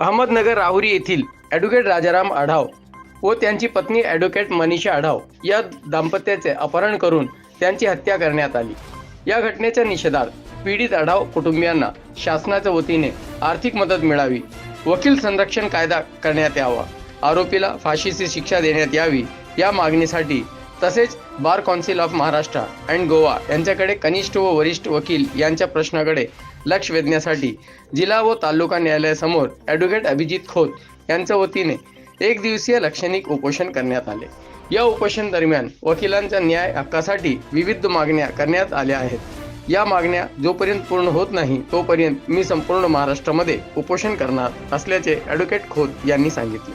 अहमदनगर राहुरी येथील ॲडव्होकेट राजाराम आढाव व त्यांची पत्नी ॲडव्होकेट मनीषा आढाव या दाम्पत्याचे अपहरण करून त्यांची हत्या करण्यात आली. या घटनेच्या निषेधार्थ पीडित आढाव कुटुंबियांना शासनाच्या वतीने आर्थिक मदत मिळावी वकील संरक्षण कायदा करण्यात यावा आरोपीला फाशीची शिक्षा देण्यात यावी या मागणीसाठी तसेच bar council of Maharashtra and Goa यांच्याकडे कनिष्ठ व वरिष्ठ वकील यांच्या प्रश्नाकडे लक्ष वेधण्यासाठी जिल्हा व तालुका न्यायालयासमोर ॲडव्होकेट अभिजित खोत यांच्या वतीने एक दिवसीय लक्षणिक उपोषण करण्यात आले. या उपोषण दरम्यान वकिलांच्या न्याय हक्कासाठी विविध मागण्या करण्यात आल्या आहेत. या मागण्या जोपर्यंत पूर्ण होत नाही तोपर्यंत मी संपूर्ण महाराष्ट्रामध्ये उपोषण करणार असल्याचे ॲडव्होकेट खोत यांनी सांगितले.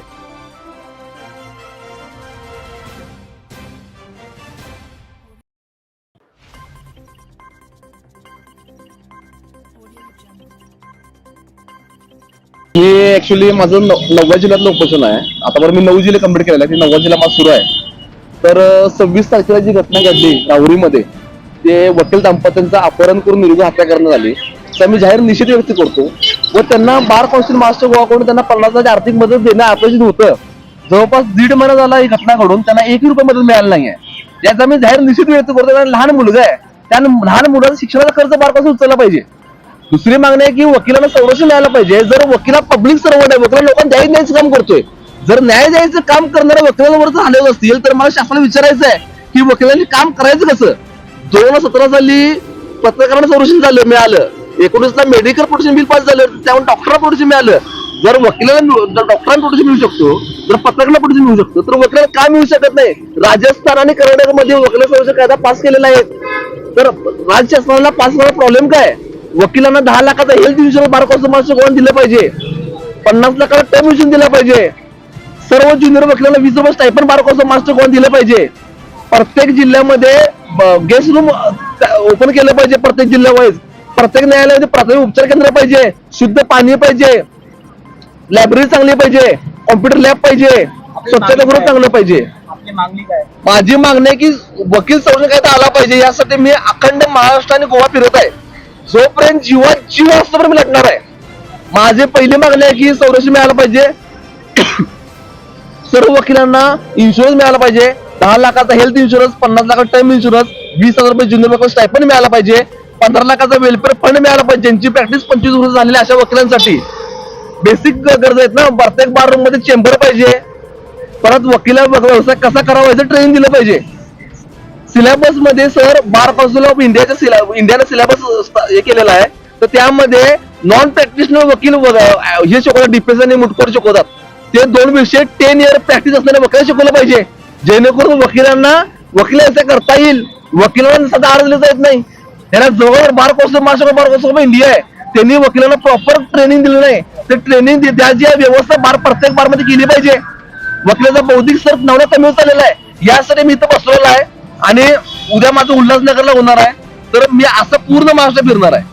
हे ऍक्च्युली माझं नव्वद जिल्ह्यातलं उपोषण आहे. आतापर्यंत मी नऊ जिल्हे कंप्लीट केलेला आहे ते नववा जिल्हा माझा सुरू आहे. तर सव्वीस तारखेला जी घटना घडली राहुरीमध्ये ते वकील दाम्पत्यांचं अपहरण करून निर्घ हत्या करण्यात आली. तर मी जाहीर निषेध व्यक्त करतो. व त्यांना बार कौन्सिल महाराष्ट्र गोवाकडून त्यांना पन्नास हजार आर्थिक मदत देणं अपेक्षित होतं. जवळपास दीड महिना झाला ही घटना घडून त्यांना एक रुपये मदत मिळाली नाही आहे याचा मी जाहीर निषेध व्यक्त करतो कारण लहान मुलगा आहे. त्या लहान मुलाचा शिक्षणाचा खर्च बार कौन्सिल उचलला पाहिजे. दुसरी मागणी आहे की वकिलांना संरक्षण मिळालं पाहिजे. जर वकिला पब्लिक सर्वंट आहे वकिला लोकांना न्याय द्यायचं काम करतोय. जर न्याय द्यायचं काम करणाऱ्या वकिलांवर जर आले असतील तर मला शासनाला विचारायचं आहे की वकिलांनी काम करायचं कसं? दोन हजार सतरा साली पत्रकारांना संरक्षण झालं मिळालं. एकोणीसला मेडिकल प्रोटेक्शन बिल पास झालं त्यामुळे डॉक्टरला प्रोटेक्शन मिळालं. जर वकिलाला जर डॉक्टरांना प्रोटेक्शन मिळू शकतो जर पत्रकारांना प्रोटेक्शन मिळू शकतो तर वकिलाला का मिळू शकत नाही? राजस्थान आणि कर्नाटकमध्ये वकील संरक्षण कायदा पास केलेला आहे. तर राज्य शासनाला पास करायला प्रॉब्लेम काय? वकिलांना दहा लाखाचा हेल्थ इन्शुरन्स बार कौन्सिल गोवन दिलं पाहिजे. पन्नास लाखाला टर्म इन्शुरन्स दिला पाहिजे. सर्व ज्युनियर वकिलांना वीस रुपये स्टायपन बार मास्टर गोवन दिलं पाहिजे. प्रत्येक जिल्ह्यामध्ये गेस्ट रूम ओपन केलं पाहिजे प्रत्येक जिल्ह्यावाईज. प्रत्येक न्यायालयामध्ये प्राथमिक उपचार केंद्र पाहिजे शुद्ध पाणी पाहिजे लायब्ररी चांगली पाहिजे कॉम्प्युटर लॅब पाहिजे स्वच्छतागृह चांगलं पाहिजे. माझी मागणी आहे की वकील संरक्षण कायदा आला पाहिजे यासाठी मी अखंड महाराष्ट्र आणि गोवा फिरत आहे. जोपर्यंत जीवात जीव असतोपर्यंत मी लढणार आहे. माझे पहिले मागणे आहे की संरक्षण मिळालं पाहिजे. सर्व वकिलांना इन्शुरन्स मिळाला पाहिजे. दहा लाखाचा हेल्थ इन्शुरन्स पन्नास लाखाचा टर्म इन्शुरन्स वीस हजार रुपये जुनियर वकील स्टायपन मिळाला पाहिजे. पंधरा लाखाचा वेलफेअर फंड मिळाला पाहिजे. ज्यांची प्रॅक्टिस पंचवीस वर्ष झालेली अशा वकिलांसाठी. बेसिक गरज आहेत ना? प्रत्येक बार रूममध्ये चेंबर पाहिजे. परत वकिला व्यवसाय कसा करावा याचं ट्रेनिंग दिलं पाहिजे. सिलेबसमध्ये सर बार काउन्सिल ऑफ इंडियाच्या सिलेबस इंडियाने सिलेबस हे केलेला आहे. तर त्यामध्ये नॉन प्रॅक्टिशनर वकील हे शिकवतात डिफेन्स आणि मुठकोड शिकवतात. ते दोन विषय टेन इयर प्रॅक्टिस असणारे वकिला शिकवलं पाहिजे. जेणेकरून वकिलांना वकिलांचा करता येईल. वकिलांना सध्या अर्ज लिहिता येत नाही. त्याला जवळ bar council Maharashtra bar council of India आहे. त्यांनी वकिलांना प्रॉपर ट्रेनिंग दिलं नाही. तर ट्रेनिंग त्याची व्यवस्था बार प्रत्येक बारमध्ये केली पाहिजे. वकिलाचा बौद्धिक सर नवरा कमी होत चाललेला आहे. यासाठी मी इथं बसलेला आहे. आणि उद्या माझं उल्हासनगरला होणार आहे. तर मी असं पूर्ण महाराष्ट्र फिरणार आहे.